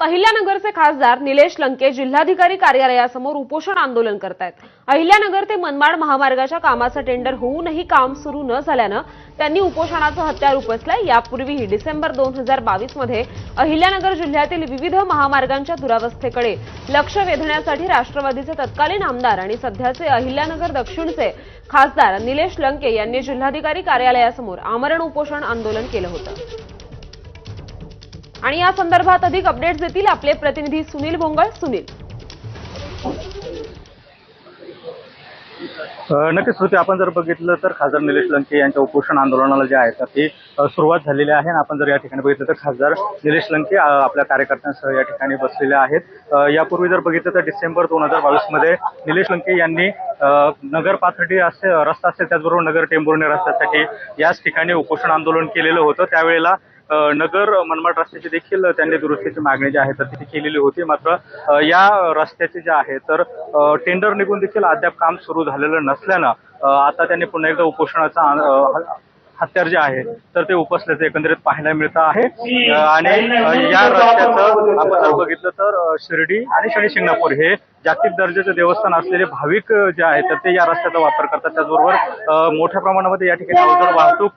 अहिल्यानगरचे खासदार निलेश लंके जिल्हाधिकारी कार्यालयासमोर उपोषण आंदोलन करतायत. अहिल्यानगर ते मनमाड महामार्गाच्या कामाचं टेंडर होऊनही काम सुरू न झाल्यानं त्यांनी उपोषणाचं हत्यार उपसलंय. यापूर्वीही डिसेंबर दोन हजार बावीसमध्ये अहिल्यानगर जिल्ह्यातील विविध महामार्गांच्या दुरावस्थेकडे लक्ष वेधण्यासाठी राष्ट्रवादीचे तत्कालीन आमदार आणि सध्याचे अहिल्यानगर दक्षिणचे खासदार निलेश लंके यांनी जिल्हाधिकारी कार्यालयासमोर आमरण उपोषण आंदोलन केलं होतं. आणि या संदर्भात अधिक अपडेट्स देतील आपले प्रतिनिधी सुनील भोंगळ. सुनील. नक्कीच श्रुती आपण जर बघितलं तर खासदार निलेश लंके यांच्या उपोषण आंदोलनाला जे आहे तर ते सुरुवात झालेली आहे. आणि आपण जर या ठिकाणी बघितलं तर खासदार निलेश लंके आपल्या कार्यकर्त्यांसह या ठिकाणी बसलेले आहेत. यापूर्वी जर बघितलं तर डिसेंबर दोन हजार बावीसमध्ये निलेश लंके यांनी नगर पाथर्डी असे रस्ता असेल त्याचबरोबर नगर टेंभुर्णी रस्त्यासाठी याच ठिकाणी उपोषण आंदोलन केलेलं होतं. त्यावेळेला नगर मनमाड रस्त्याची देखील त्यांनी दुरुस्तीची मागणी जी आहे तर ती केलेली होती. मात्र या रस्त्याचे जे आहे तर टेंडर निघून देखील अद्याप काम सुरू झालेलं नसल्यानं आता त्यांनी पुन्हा एकदा उपोषणाचा हत्यार जे आहे तर ते उपसल्याचं एकंदरीत पाहायला मिळतं आहे. आणि या रस्त्याचं आपण जर बघितलं तर शिर्डी आणि शनी शिंगणापूर हे जागतिक दर्जाचे देवस्थान असलेले भाविक जे आहेत तर ते या रस्त्याचा वापर करतात. त्याचबरोबर मोठ्या प्रमाणामध्ये या ठिकाणी अवजड वाहतूक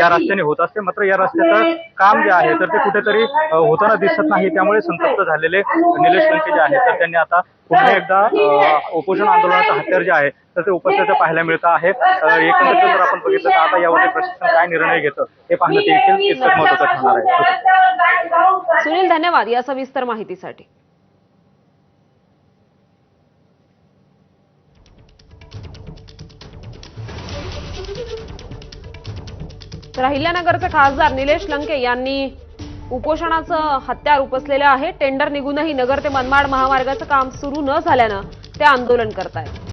या रस्त्याने होत असते. मात्र या रस्त्याचं काम जे आहे तर ते कुठेतरी होताना दिसत नाही. त्यामुळे संतप्त झालेले निलेश लंके जे आहेत तर त्यांनी आता पुन्हा एकदा उपोषण आंदोलनाचं हत्यार जे आहे तर ते उपस्थित पाहायला मिळतं आहे. एकंदरीत जर आपण बघितलं तर आता यावर प्रशासन काय निर्णय घेतं हे पाहणं देखील तितकंच महत्वाचं ठरणार आहे. सुनील धन्यवाद या सविस्तर माहितीसाठी. तर अहिल्यानगरचे खासदार निलेश लंके यांनी उपोषणाचं हत्यार उपसलेलं आहे. टेंडर निघूनही नगर ते मनमाड महामार्गाचं काम सुरू न झाल्यानं ते आंदोलन करतायत.